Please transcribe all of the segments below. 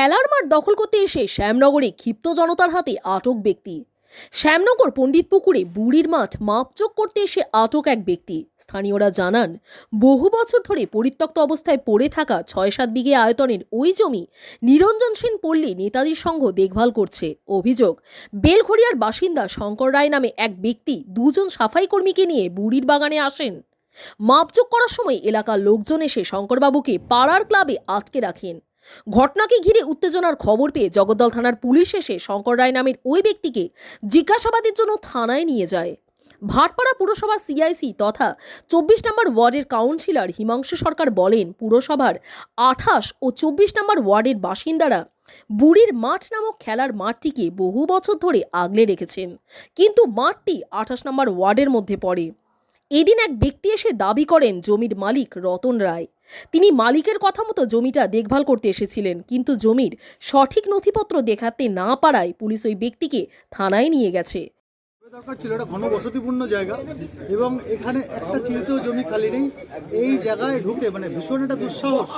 খেলার মাঠ দখল করতে এসে শ্যামনগরে ক্ষিপ্ত জনতার হাতে আটক ব্যক্তি। শ্যামনগর পণ্ডিত পুকুরে বুড়ির মাঠ মাপচোক করতে এসে আটক এক ব্যক্তি। স্থানীয়রা জানান, বহু বছর ধরে পরিত্যক্ত অবস্থায় পড়ে থাকা ছয় সাত বিঘে আয়তনের ওই জমি নিরঞ্জন সেন পল্লী নেতাজি সংঘ দেখভাল করছে। অভিযোগ, বেলঘড়িয়ার বাসিন্দা শঙ্কর রায় নামে এক ব্যক্তি দুজন সাফাই কর্মীকে নিয়ে বুড়ির বাগানে আসেন। মাপচোক করার সময় এলাকার লোকজন এসে শঙ্করবাবুকে পাড়ার ক্লাবে আটকে রাখেন। ঘটনাকে ঘিরে উত্তেজনার খবর পেয়ে জগদ্দল থানার পুলিশ এসে শঙ্কর রায় নামের ওই ব্যক্তিকে জিজ্ঞাসাবাদের জন্য থানায় নিয়ে যায়। ভাটপাড়া পুরসভা সিআইসি তথা চব্বিশ নম্বর ওয়ার্ডের কাউন্সিলর হিমাংশু সরকার বলেন, পুরসভার আঠাশ ও চব্বিশ নম্বর ওয়ার্ডের বাসিন্দারা বুড়ির মাঠ নামক খেলার মাঠটিকে বহু বছর ধরে আগলে রেখেছেন, কিন্তু মাঠটি আঠাশ নম্বর ওয়ার্ডের মধ্যে পড়ে। এদিন এক ব্যক্তি এসে দাবি করেন, জমির মালিক রতন রায়। তিনি মালিকের কথা মতো জমিটা দেখভাল করতে এসেছিলেন, কিন্তু জমির সঠিক নথিপত্র দেখাতে না পারায় পুলিশ ওই ব্যক্তিকে থানায় নিয়ে গেছে। দরকার ছিল এটা ঘনবসতিপূর্ণ জায়গা এবং এখানে একটা চিন্তেও জমি খালি নেই। এই জায়গায় ঢুকে মানে ভীষণ একটা দুঃসাহস।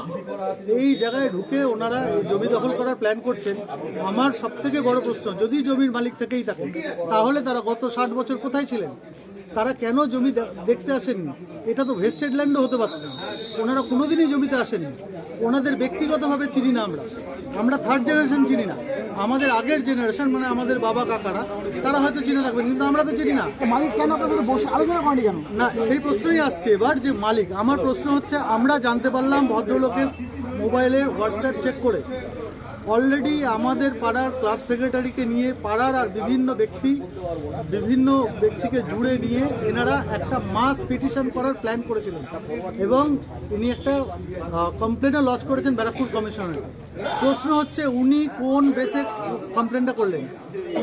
এই জায়গায় ঢুকে ওনারা জমি দখল করার প্ল্যান করছেন। আমার সব থেকে বড় প্রশ্ন, যদি জমির মালিক থেকেই থাকে তাহলে তারা গত ষাট বছর কোথায় ছিলেন? তারা কেন জমি দেখতে আসেননি? এটা তো ভেস্টেড ল্যান্ডও হতে পারত ওনারা কোনোদিনই জমিতে আসেননি। ওনাদের ব্যক্তিগতভাবে চিনি না আমরা। আমরা থার্ড জেনারেশন চিনি না। আমাদের আগের জেনারেশন মানে আমাদের বাবা কাকারা তারা হয়তো চিনে থাকবেন কিন্তু আমরা তো চিনি না। মালিক কেন বসে আলোচনা করেনি কেন? না সেই প্রশ্নই আসছে এবার যে মালিক। আমার প্রশ্ন হচ্ছে আমরা জানতে পারলাম ভদ্রলোকের মোবাইলে হোয়াটসঅ্যাপ চেক করে। অলরেডি আমাদের পাড়ার ক্লাব সেক্রেটারিকে নিয়ে পাড়ার আর বিভিন্ন ব্যক্তি, বিভিন্ন ব্যক্তিকে জুড়ে নিয়ে এনারা একটা মাস পিটিশন করার প্ল্যান করেছিলেন। এবং তিনি একটা কমপ্লেনও লজ করেছেন ব্যারাকপুর কমিশনারে প্রশ্ন হচ্ছে উনি কোন বেসে কমপ্লেনটা করলেন?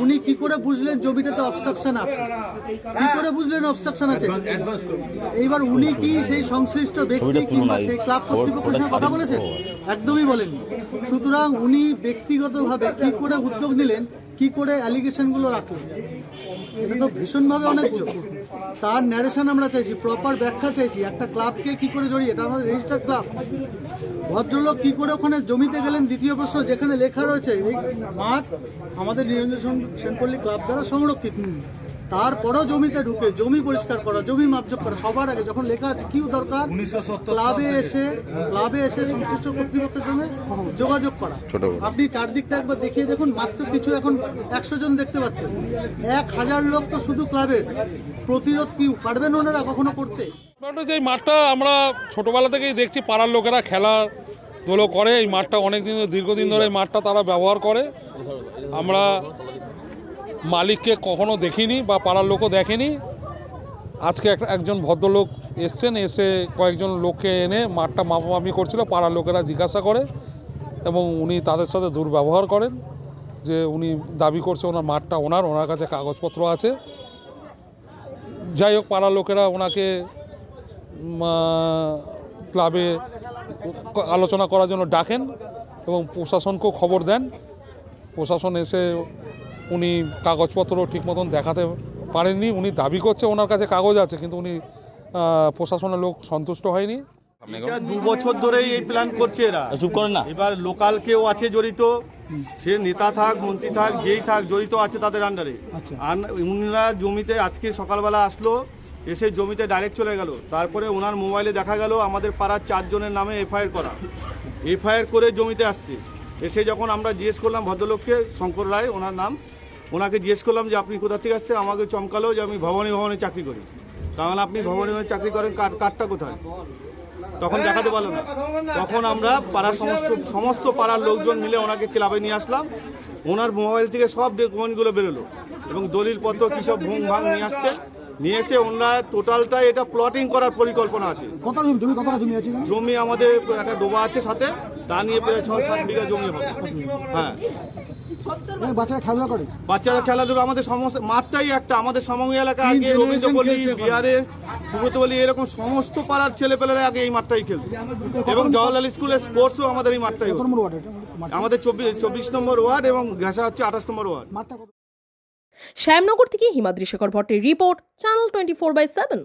উনি কি করে বুঝলেন জমিটাতে অবস্ট্রাকশন আছে? কি করে বুঝলেন অবস্ট্রাকশন আছে? এইবার উনি কি সেই সংশ্লিষ্ট ব্যক্তি কিংবা সেই ক্লাব কর্তৃপক্ষের সঙ্গে কথা বলেছেন? একদমই বলেননি। সুতরাং উনি ব্যক্তিগতভাবে কি করে উদ্যোগ নিলেন কি করে অ্যালিগেশনগুলো রাখল? এটা তো ভীষণভাবে অন্যায্য। তার ন্যারেশন আমরা চাইছি প্রপার ব্যাখ্যা চাইছি, একটা ক্লাবকে কি করে জড়িয়ে, এটা আমাদের রেজিস্টার ক্লাব ভদ্রলোক কি করে ওখানে জমিতে গেলেন দ্বিতীয় প্রশ্ন, যেখানে লেখা রয়েছে মাঠ আমাদের নিরঞ্জন সেন- সেনপল্লী ক্লাব দ্বারা সংরক্ষিত। তারপরেও জমিতে ঢুকে জমি পরিষ্কার করা জমি মাপজোক করা সবার আগে যখন লেখা আছে কি দরকার ক্লাবে এসে ক্লাবে এসে সংশ্লিষ্ট কর্তৃপক্ষের সঙ্গে যোগাযোগ করা। আপনি চারদিকটা একবার দেখিয়ে দেখুন মাত্র কিছু এখন একশো জন দেখতে পাচ্ছেন। এক হাজার লোক তো শুধু ক্লাবের। প্রতিরোধ কি পারবেন ওনারা কখনো করতে? যে মাঠটা আমরা ছোটোবেলা থেকেই দেখছি পাড়ার লোকেরা খেলারগুলো করে। এই মাঠটা অনেক দিন দীর্ঘদিন ধরে এই মাঠটা তারা ব্যবহার করে। আমরা মালিককে কখনো দেখিনি বা পাড়ার লোকও দেখেনি। আজকে এক একজন ভদ্রলোক এসছেন, এসে কয়েকজন লোককে এনে মাঠটা মাপামাপি করছিল, পাড়ার লোকেরা জিজ্ঞাসা করে এবং উনি তাদের সাথে দুর্ব্যবহার করেন যে উনি দাবি করছে ওনার মাঠটা ওনার ওনার কাছে কাগজপত্র আছে। যাই হোক, পাড়ার লোকেরা ওনাকে ক্লাবে আলোচনা করার জন্য ডাকেন এবং প্রশাসনকেও খবর দেন। প্রশাসন এসে উনি কাগজপত্র ঠিক মতন দেখাতে পারেননি উনি দাবি করছে ওনার কাছে কাগজ আছে কিন্তু উনি প্রশাসনের লোক সন্তুষ্ট হয়নি। এটা দু বছর ধরেই এই প্ল্যান করছে এরা। চুপ না। এবার লোকাল কেউ আছে জড়িত সে নেতা থাক মন্ত্রী থাক যেই থাক জড়িত আছে তাদের আন্ডারে আর উনারা জমিতে আজকে সকালবেলা আসলো এসে জমিতে ডাইরেক্ট চলে গেল। তারপরে ওনার মোবাইলে দেখা গেল আমাদের পাড়ার চারজনের নামে এফআইআর করা। এফআইআর করে জমিতে আসছে। এসে যখন আমরা জিজ্ঞেস করলাম ভদ্রলোককে শঙ্কর রায় ওনার নাম ওনাকে জিজ্ঞেস করলাম যে আপনি কোথা থেকে আসছে আমাকে চমকালো যে আমি ভবানী ভবনে চাকরি করি। তাহলে আপনি ভবানী ভবনে চাকরি করেন কার্ড কার্ডটা কোথায়? তখন দেখাতে পারল না। তখন আমরা পাড়ার সমস্ত সমস্ত পাড়ার লোকজন মিলে ওনাকে ক্লাবে নিয়ে আসলাম। ওনার মোবাইল থেকে সব ডকুমেন্টগুলো বেরোলো এবং দলিলপত্র কী সব ভুং ভাং নিয়ে আসছে। নিয়ে এসে ওনারা টোটালটা এটা প্লটিং করার পরিকল্পনা আছে। জমি? আমাদের একটা ডোবা আছে সাথে তা নিয়ে প্রায় ছ সাত বিঘা জমি হবে। হ্যাঁ। বাচ্চারা খেলাধুলা করে। বাচ্চারা খেলাধুলা আমাদের সমস্ত মাঠটাই একটা আমাদের সমঙ্গ এলাকা আগে রবীন্দ্রপল্লী ওখানে। সুব্রতপল্লী এরকম সমস্ত পাড়ার ছেলেপেলেরা আগে এই মাঠটাই খেলত। এবং জওয়াহরলাল স্কুলের স্পোর্টসও আমাদের এই মাঠটাই আমাদের চব্বিশ চব্বিশ নম্বর ওয়ার্ড এবং ঘাসা হচ্ছে আঠাশ নম্বর ওয়ার্ড। শ্যামনগর থেকে Himadri Shekhar ভট্টের report channel twenty four by seven